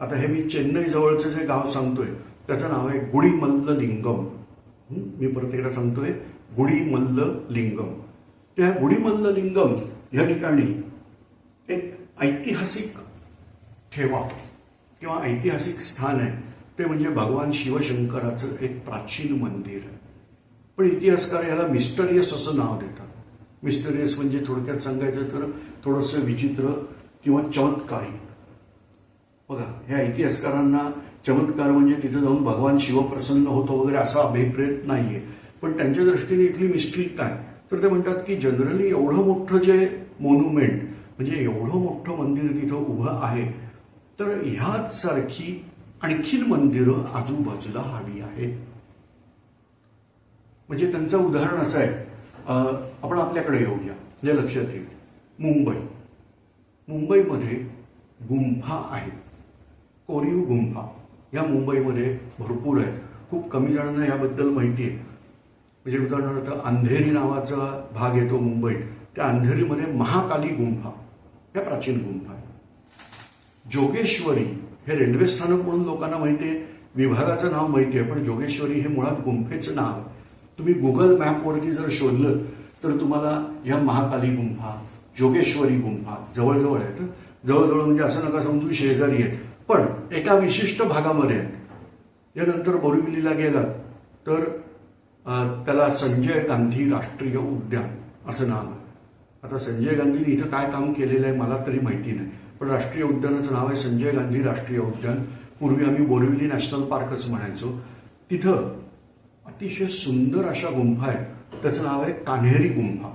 आता हे मी चेन्नई जवळचं जे गाव सांगतोय त्याचं नाव आहे गुडीमल्ल लिंगम मी परत एकदा सांगतोय गुडीमल्ल लिंगम त्या गुडीमल्ल लिंगम या ठिकाणी एक ऐतिहासिक ठेवा किंवा ऐतिहासिक स्थान आहे. ते म्हणजे भगवान शिवशंकराचं एक प्राचीन मंदिर. आहे पण इतिहासकार याला मिस्टरियस असं नाव देतात. मिस्टरियस म्हणजे थोडक्यात सांगायचं तर थोडंसं विचित्र किंवा चमत्कारिक. बघा ह्या इतिहासकारांना चमत्कार म्हणजे तिथं जाऊन भगवान शिवप्रसन्न होतो वगैरे असा अभिप्रेत नाहीये. पण त्यांच्या दृष्टीने इथली मिस्ट्री काय? तर ते म्हणतात की जनरली एवढं मोठं जे मोन्युमेंट म्हणजे एवढं मोठं मंदिर तिथं उभं आहे तर ह्याच सारखी आणखीन मंदिरं आजूबाजूला हवी आहेत म्हणजे त्यांचं उदाहरण असं आहे आपण आपल्याकडे येऊया जे लक्षात येईल. मुंबई. मुंबईमध्ये गुंफा आहेत. कोरीव गुंफा या मुंबईमध्ये भरपूर आहेत. खूप कमी जणांना याबद्दल माहिती आहे. म्हणजे उदाहरणार्थ अंधेरी नावाचा भाग येतो मुंबईत. त्या अंधेरीमध्ये महाकाली गुंफा या प्राचीन गुंफा आहे जोगेश्वरी हे रेल्वे स्थानक म्हणून लोकांना माहिती आहे. विभागाचं नाव माहिती आहे पण जोगेश्वरी हे मुळात गुंफेचं नाव आहे. तुम्ही गुगल मॅपवरती जर शोधलं तर तुम्हाला ह्या महाकाली गुंफा जोगेश्वरी गुंफा जवळजवळ आहेत. जवळजवळ म्हणजे असं नका समजू शेजारी आहेत. पण एका विशिष्ट भागामध्ये आहेत यानंतर बोरिवलीला गेलात तर त्याला संजय गांधी राष्ट्रीय उद्यान असं नाव आहे. आता संजय गांधीने इथं काय काम केलेलं आहे मला तरी माहिती नाही पण राष्ट्रीय उद्यानाचं नाव आहे संजय गांधी राष्ट्रीय उद्यान. पूर्वी आम्ही बोरिवली नॅशनल पार्कच म्हणायचो. तिथं अतिशय सुंदर अशा गुंफा आहेत. त्याचं नाव आहे कान्हेरी गुंफा.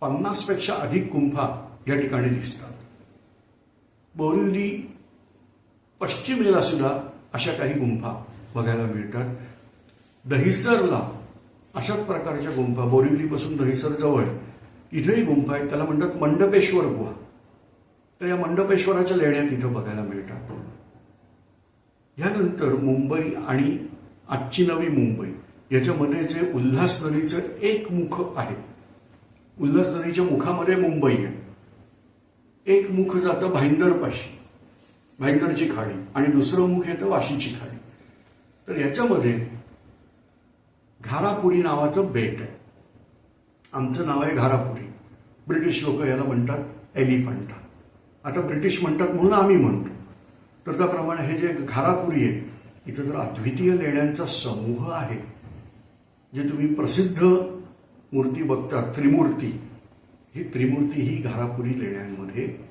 पन्नासपेक्षा अधिक गुंफा या ठिकाणी दिसतात. बोरिवली पश्चिमेला सुद्धा अशा काही गुंफा बघायला मिळतात. दहिसरला अशाच प्रकारच्या गुंफा बोरिवलीपासून दहिसर जवळ. इथेही गुंफा आहेत. त्याला म्हणतात मंडपेश्वर गुहा. तर या मंडपेश्वराच्या लेण्या तिथं बघायला मिळतात. यानंतर मुंबई आणि आजची नवी मुंबई. याच्यामध्ये जे उल्हास नदीचं एक मुख आहे. उल्हास नदीच्या मुखामध्ये मुंबई आहे. एक मुख जातं भाईंदरपाशी. भाईंदरची खाडी आणि दुसरं मुख येतं वाशीची खाडी. तर याच्यामध्ये घारापुरी नावाचं बेट आहे. आमचं नाव आहे घारापुरी. ब्रिटिश लोक याला म्हणतात एलिफंटा. आता ब्रिटिश म्हणतात म्हणून आम्ही म्हणतो. तर त्याप्रमाणे हे जे घारापुरी आहे इथं तर अद्वितीय लेण्यांचा समूह आहे. जे तुम्ही प्रसिद्ध मूर्ती बघता त्रिमूर्ती ही त्रिमूर्ती ही घारापुरी लेण्यांमध्ये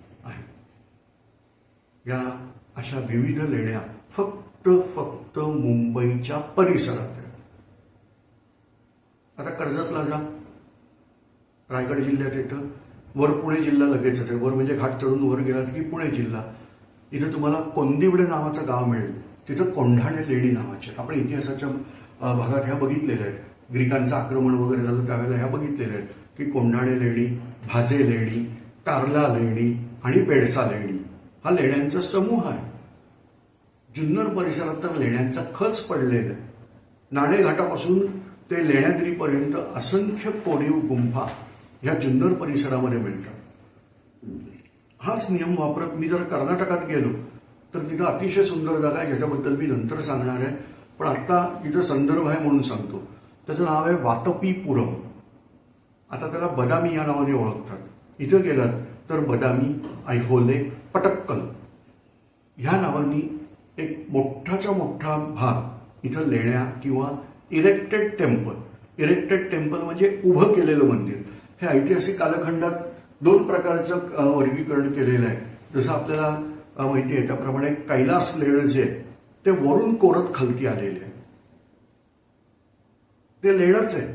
या अशा विविध लेण्या फक्त फक्त मुंबईच्या परिसरात आहेत. आता कर्जतला जा. रायगड जिल्ह्यात येतं. वर पुणे जिल्हा लगेच आहे वर म्हणजे घाट चढून वर गेलात की पुणे जिल्हा. इथं तुम्हाला कोंदिवडे नावाचं गाव मिळेल. तिथं कोंढाणे लेणी नावाचे आपण इतिहासाच्या भागात ह्या बघितलेल्या आहेत. ग्रीकांचं आक्रमण वगैरे झालं त्यावेळेला ह्या बघितलेल्या आहेत. की कोंढाणे लेणी भाजे लेणी तारला लेणी आणि पेडसा लेणी. हा लेण्यांचा समूह आहे. जुन्नर परिसरात तर लेण्यांचा खच पडलेला आहे. नाणेघाटापासून ते लेण्याद्रीपर्यंत असंख्य कोरीव गुंफा ह्या जुन्नर परिसरामध्ये मिळतात. हाच नियम वापरत मी जर कर्नाटकात गेलो तर तिथं अतिशय सुंदर जागा आहे ज्याच्याबद्दल मी नंतर सांगणार आहे. पण आत्ता इथं संदर्भ आहे म्हणून सांगतो. त्याचं नाव आहे वातपीपुरम. आता त्याला बदामी या नावाने ओळखतात. इथं गेलात तर बदामी ऐहोले पटक्कल ह्या नावांनी एक मोठाच्या मोठा भाग इथं लेण्या किंवा इरेक्टेड टेम्पल इरेक्टेड टेम्पल म्हणजे उभं केलेलं मंदिर. हे ऐतिहासिक कालखंडात दोन प्रकारचं वर्गीकरण केलेलं आहे. जसं आपल्याला माहिती आहे त्याप्रमाणे कैलास लेण जे आहे, ते वरून कोरत खालती आलेले आहे ते लेणच आहे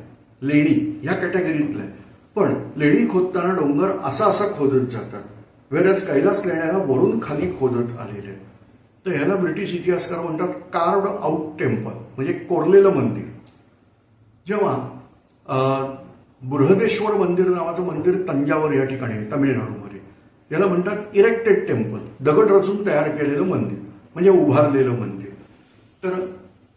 लेणी या कॅटेगरीतलं आहे पण लेणी खोदताना डोंगर असा असा खोदत जातात. वेळेस कैलास लेण्याला वरून खाली खोदत आलेले. तर ह्याला ब्रिटिश इतिहासकार म्हणतात कार्ड आउट टेम्पल म्हणजे कोरलेलं मंदिर. जेव्हा बृहदेश्वर मंदिर नावाचं मंदिर तंजावर या ठिकाणी आहे तमिळनाडूमध्ये. याला म्हणतात इरेक्टेड टेम्पल दगड रचून तयार केलेलं मंदिर म्हणजे उभारलेलं मंदिर. तर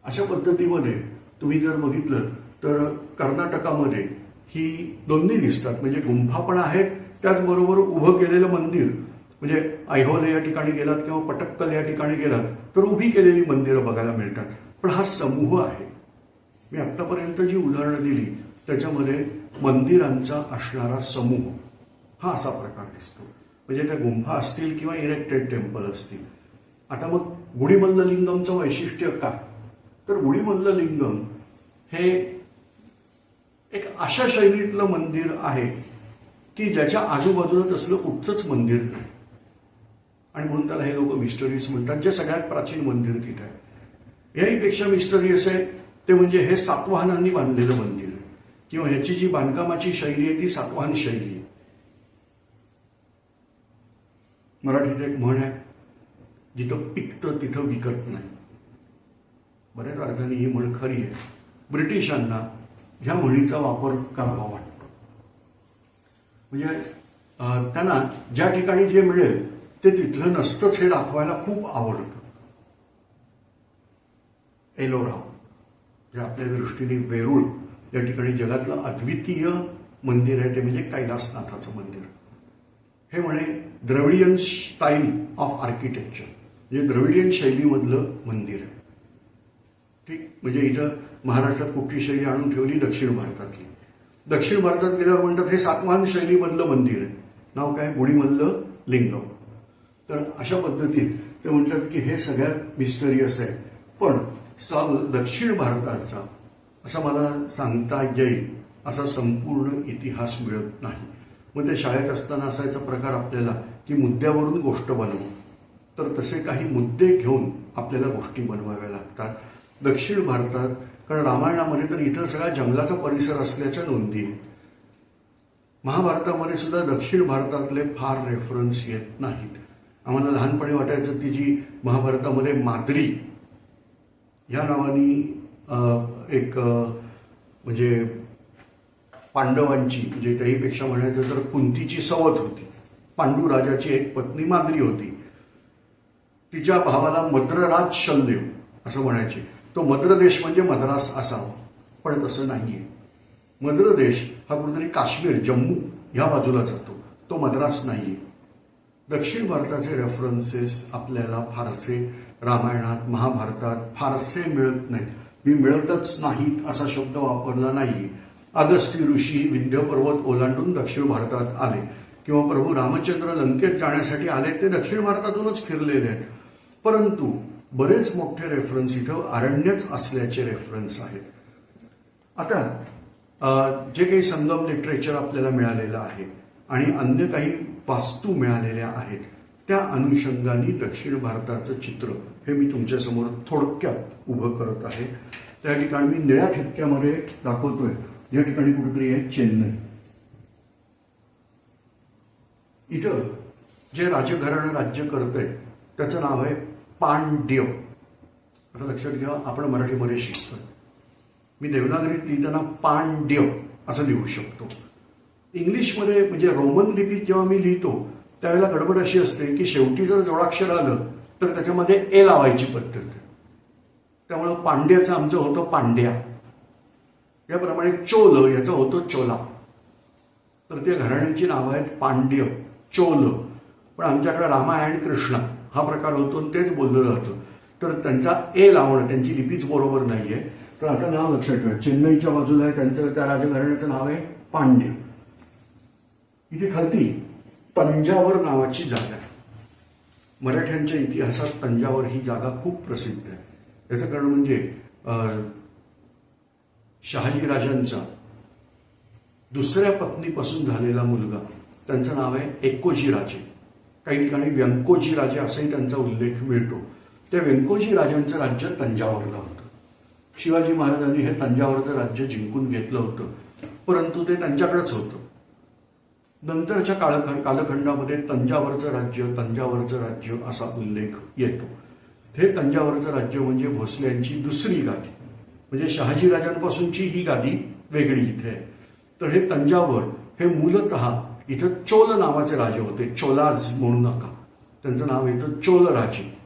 अशा पद्धतीमध्ये तुम्ही जर बघितलं तर कर्नाटकामध्ये ही दोन्ही दिसतात. म्हणजे गुंफा पण आहेत त्याचबरोबर उभं केलेलं मंदिर. म्हणजे ऐहोले या ठिकाणी गेलात किंवा पटक्कल या ठिकाणी गेलात तर उभी केलेली मंदिरं बघायला मिळतात. पण हा समूह आहे. मी आत्तापर्यंत जी उदाहरणं दिली त्याच्यामध्ये मंदिरांचा असणारा समूह हा असा प्रकार दिसतो. म्हणजे त्या गुंफा असतील किंवा इरेक्टेड टेम्पल असतील. आता मग गुढीमल्ल लिंगमचं वैशिष्ट्य काय तर गुढीमल्ल लिंगम हे एक अशा शैलीतलं मंदिर आहे की ज्याच्या आजूबाजूला तसलं उच्चच मंदिर नाही. आणि म्हणून त्याला हे लोक मिस्टरीज म्हणतात जे सगळ्यात प्राचीन मंदिर तिथे आहे. याहीपेक्षा मिस्टरीयस आहे ते म्हणजे हे सातवाहनांनी बांधलेलं मंदिर. किंवा ह्याची जी बांधकामाची शैली आहे ती सातवाहन शैली आहे. मराठीत एक म्हण आहे जिथं पिकतं तिथं विकत नाही. बऱ्याच अर्थाने ही म्हण खरी आहे. ब्रिटिशांना ह्या म्हणीचा वापर करावा वाटतो. म्हणजे त्यांना ज्या ठिकाणी जे मिळेल ते तिथलं नसतंच हे दाखवायला खूप आवडतं. एलोरा जे आपल्या दृष्टीने वेरूळ त्या ठिकाणी जगातलं अद्वितीय मंदिर आहे ते म्हणजे कैलासनाथाचं मंदिर. हे म्हणे द्रविडियन स्टाईल ऑफ आर्किटेक्चर म्हणजे द्रविडियन शैलीमधलं मंदिर आहे. ठीक? म्हणजे इथं महाराष्ट्रात कुठली शैली आणून ठेवली? दक्षिण भारतातली. दक्षिण भारतात गेल्यावर म्हणतात हे सातवाहन शैलीमधलं मंदिर आहे. नाव काय? गुढीमधलं लिंगम तर अशा पद्धतीत ते म्हणतात की हे सगळ्यात मिस्टरियस आहे. पण सा दक्षिण भारताचा असा मला सांगता येईल असा संपूर्ण इतिहास मिळत नाही. मग ते शाळेत असताना असायचा प्रकार आपल्याला की मुद्द्यावरून गोष्ट बनवू. तर तसे काही मुद्दे घेऊन आपल्याला गोष्टी बनवाव्या लागतात. दक्षिण भारतात कारण रामायणामध्ये तर इथं सगळ्या जंगलाचा परिसर असल्याच्या नोंदी आहेत. महाभारतामध्ये सुद्धा दक्षिण भारतातले फार रेफरन्स येत नाहीत. आम्हाला लहानपणी वाटायचं ती जी महाभारतामध्ये माद्री ह्या नावानी एक म्हणजे पांडवांची म्हणजे त्याहीपेक्षा म्हणायचं तर कुंतीची सवत होती. पांडू राजाची एक पत्नी माद्री होती. तिच्या भावाला मद्रराज शलदेव असं म्हणायचे. तो मद्रदेश म्हणजे मद्रास असावा. पण तसं नाहीये. मद्रदेश हा कुठेतरी काश्मीर जम्मू ह्या बाजूला जातो. तो मद्रास नाहीये. दक्षिण भारताचे रेफरन्सेस आपल्याला फारसे रामायणात महाभारतात फारसे मिळत नाहीत. मी मिळतच नाहीत असा शब्द वापरला नाही अगस्ती ऋषी विंध्य पर्वत ओलांडून दक्षिण भारतात आले. किंवा प्रभू रामचंद्र लंकेत जाण्यासाठी आले ते दक्षिण भारतातूनच फिरलेले आहेत. परंतु बरेच मोठे रेफरन्स इथं अरण्यच असल्याचे रेफरन्स आहेत. आता जे काही संगम लिटरेचर आपल्याला मिळालेलं आहे आणि अन्य काही वास्तू मिळालेल्या आहेत त्या अनुषंगाने दक्षिण भारताचं चित्र हे मी तुमच्यासमोर थोडक्यात उभं करत आहे. त्या ठिकाणी मी निळ्या ठिपक्यामध्ये दाखवतोय. या ठिकाणी कुठेतरी आहे चेन्नई. इथं जे राजघराणं राज्य करतंय त्याचं नाव आहे पांड्य. आता लक्षात घ्या आपण मराठीमध्ये शिकतोय. मी देवनागरीत लिहिताना पांड्य असं लिहू शकतो. इंग्लिशमध्ये म्हणजे रोमन लिपीत जेव्हा मी लिहितो त्यावेळेला गडबड अशी असते की शेवटी जर जोडाक्षर आलं तर त्याच्यामध्ये ए लावायची पद्धत. आहे त्यामुळं पांड्याचं आमचं होतं पांड्या. याप्रमाणे चोल याचं होतं चोला. तर त्या घराण्यांची नावं आहेत पांड्य चोल. पण आमच्याकडे रामायण कृष्णा. हा प्रकार होतो तेच बोललं जातं. तर त्यांचा ए लावणं त्यांची लिपीच बरोबर नाहीये. तर आता नाव लक्षात ठेवा. चेन्नईच्या बाजूला आहे त्यांचं त्या राजघराण्याचं नाव आहे पांड्य. इथे खालती तंजावर नावाची जागा आहे. मराठ्यांच्या इतिहासात तंजावर ही जागा खूप प्रसिद्ध आहे. याचं कारण म्हणजे शहाजी राजांचा दुसऱ्या पत्नीपासून झालेला मुलगा त्यांचं नाव आहे एकोजी राजे. काही ठिकाणी व्यंकोजी राजे असाही त्यांचा उल्लेख मिळतो. त्या व्यंकोजी राजांचं राज्य तंजावरला होतं. शिवाजी महाराजांनी हे तंजावरचं राज्य जिंकून घेतलं होतं. परंतु ते त्यांच्याकडेच होतं. नंतरच्या काळखंड कालखंडामध्ये तंजावरचं राज्य तंजावरचं राज्य असा उल्लेख येतो. हे तंजावरचं राज्य म्हणजे भोसल्यांची दुसरी गादी. म्हणजे शहाजी राजांपासूनची ही गादी वेगळी इथे आहे. तर हे तंजावर हे मूलतः इथं चोल नावाचे राजे होते चोलाज म्हणू नका. त्यांचं नाव येतं चोल राजे.